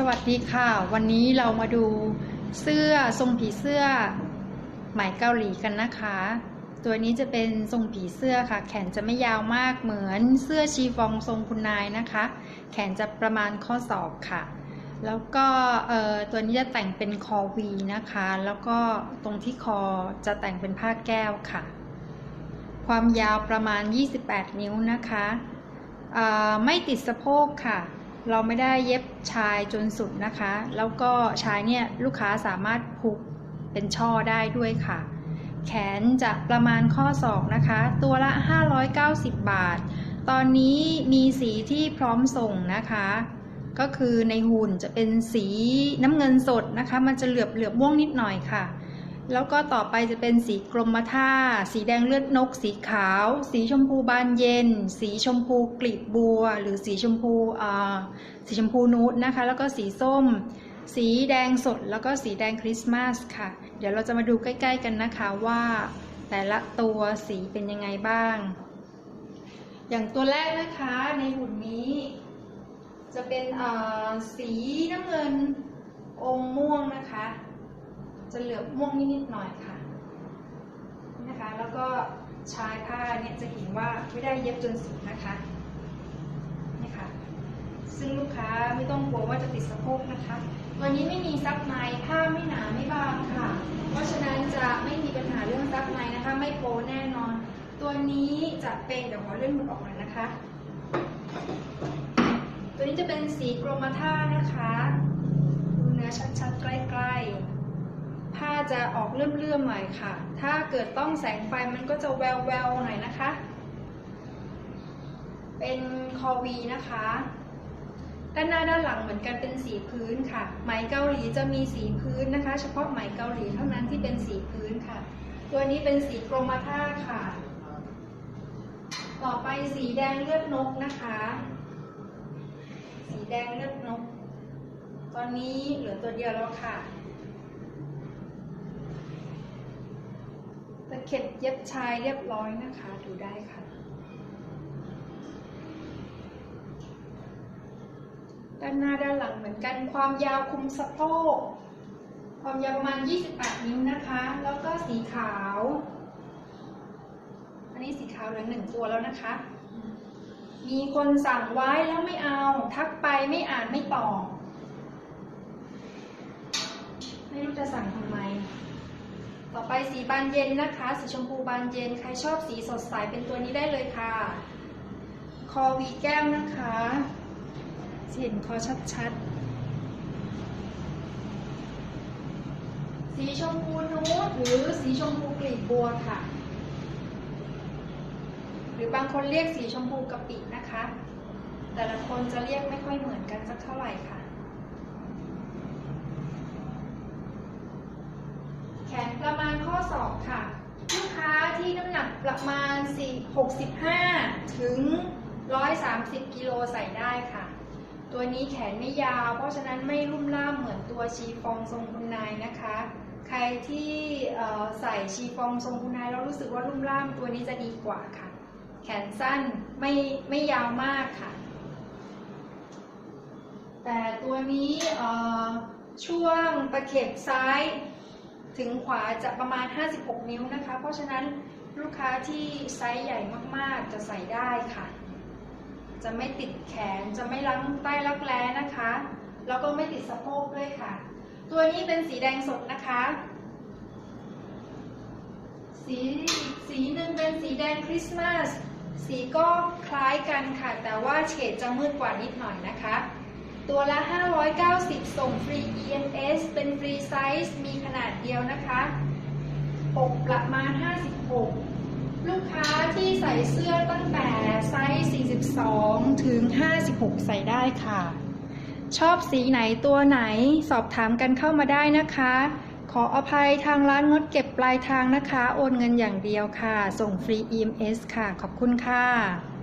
สวัสดีค่ะ วันนี้เรามาดูเสื้อทรงผีเสื้อไหมเกาหลีกันนะคะ ตัวนี้จะเป็นทรงผีเสื้อค่ะ แขนจะไม่ยาวมากเหมือนเสื้อชีฟองทรงคุณนายนะคะ แขนจะประมาณข้อศอกค่ะ แล้วก็ตัวนี้จะแต่งเป็นคอวีนะคะ แล้วก็ตรงที่คอจะแต่งเป็นผ้าแก้วค่ะ ความยาวประมาณ 28 นิ้วนะคะ ไม่ติดสะโพกค่ะ เราไม่ได้เย็บชายจนสุดนะคะ แล้วก็ชายเนี่ยลูกค้าสามารถผูกเป็นช่อได้ด้วยค่ะ แขนจะประมาณข้อศอกนะคะ ตัวละ 590 บาท ตอนนี้มีสีที่พร้อมส่งนะคะ ก็คือในหุ่นจะเป็นสีน้ำเงินสดนะคะ มันจะเหลือบเหลือบม่วงนิดหน่อยค่ะ แล้วก็ต่อไปจะเป็นสีกรมท่า สีแดงเลือดนก สีขาว สีชมพูบานเย็น สีชมพูกลีบบัว หรือสีชมพูสีชมพูนูดนะคะ แล้วก็สีส้ม สีแดงสด แล้วก็สีแดงคริสต์มาสค่ะ เดี๋ยวเราจะมาดูใกล้ ๆ กันนะคะว่า แต่ละตัวสีเป็นยังไงบ้าง อย่างตัวแรกนะคะในหุ่นนี้ จะเป็นสีน้ำเงินอมม่วงนะคะ จะเหลือบม่วงนิดๆหน่อยค่ะนะคะ แล้วก็ชายผ้าเนี่ยจะเห็นว่าไม่ได้เย็บจนสุดนะคะนี่ค่ะ ซึ่งลูกค้าไม่ต้องกลัวว่าจะติดสะโพกนะคะตัวนี้ไม่มีซับในผ้าไม่หนาไม่บางค่ะ เพราะฉะนั้นจะไม่มีปัญหาเรื่องซับในนะคะ ไม่โปแน่นอน ตัวนี้จะเป็นเดี๋ยวขอเลื่อนหมุดออกหน่อยนะคะ ตัวนี้จะเป็นสีกรมท่านะคะดูเนื้อชัดๆ ใกล้ๆ ผ้า จะออกเลื่อมๆหน่อยค่ะ ถ้าเกิดต้องแสงไฟมันก็จะแววๆหน่อยนะคะ เป็นคอวีนะคะ ด้านหน้าด้านหลังเหมือนกันเป็นสีพื้นค่ะ ไหมเกาหลีจะมีสีพื้นนะคะ เฉพาะไหมเกาหลีเท่านั้นที่เป็นสีพื้นค่ะ ตัวนี้เป็นสีกรมท่าค่ะ ต่อไปสีแดงเลือดนกนะคะ สีแดงเลือดนก ตอนนี้เหลือตัวเดียวแล้วค่ะ ตะ เข็บเย็บชายเรียบร้อยนะคะ ดูได้ค่ะ ด้านหน้าด้านหลังเหมือนกันความยาวคุมสะโพกความยาวประมาณ 28 นิ้วนะคะ แล้วก็สีขาว อันนี้สีขาวเหลือหนึ่งตัวแล้วนะคะ มีคนสั่งไว้แล้วไม่เอา ทักไปไม่อ่านไม่ตอบ ไม่รู้จะสั่งทำไม ต่อไปสีบานเย็นนะคะ สีชมพูบานเย็น ใครชอบสีสดใสเป็นตัวนี้ได้เลยค่ะ คอวีแก้วนะคะเห็นคอชัดๆ สีชมพูนูดหรือสีชมพูกลีบบัวค่ะ หรือบางคนเรียกสีชมพูกะปินะคะ แต่ละคนจะเรียกไม่ค่อยเหมือนกันสักเท่าไหร่ค่ะ 2 ค่ะ ลูกค้าที่น้ำหนักประมาณ 65 ถึง 130 กิโลใส่ได้ค่ะ ตัวนี้แขนไม่ยาว เพราะฉะนั้นไม่รุ่มร่ามเหมือนตัวชีฟองทรงคุณนายนะคะ ใครที่ใส่ชีฟองทรงคุณนายแล้วรู้สึกว่ารุ่มร่ามตัวนี้จะดีกว่าค่ะ แขนสั้นไม่ไม่ยาวมากค่ะ แต่ตัวนี้ช่วงตะเข็บซ้าย ถึงขวาจะประมาณ 56 นิ้วนะคะ เพราะฉะนั้นลูกค้าที่ไซส์ใหญ่มากๆจะใส่ได้ค่ะ จะไม่ติดแขนจะไม่ลังใต้รักแร้นะคะ แล้วก็ไม่ติดสะโพกด้วยค่ะ ตัวนี้เป็นสีแดงสดนะคะ สีสีหนึ่งเป็นสีแดงคริสต์มาสสีก็คล้ายกันค่ะ แต่ว่าเฉดจะมืดกว่านิดหน่อยนะคะ ตัวละ 590 ส่งฟรี EMS เป็นฟรีไซส์ มีขนาดเดียวนะคะปกประมาณ 56 ลูกค้าที่ใส่เสื้อตั้งแต่ไซส์ 42 ถึง 56 ใส่ได้ค่ะ ชอบสีไหนตัวไหนสอบถามกันเข้ามาได้นะคะ ขออภัยทางร้านงดเก็บปลายทางนะคะ โอนเงินอย่างเดียวค่ะ ส่งฟรี EMS ค่ะ ขอบคุณค่ะ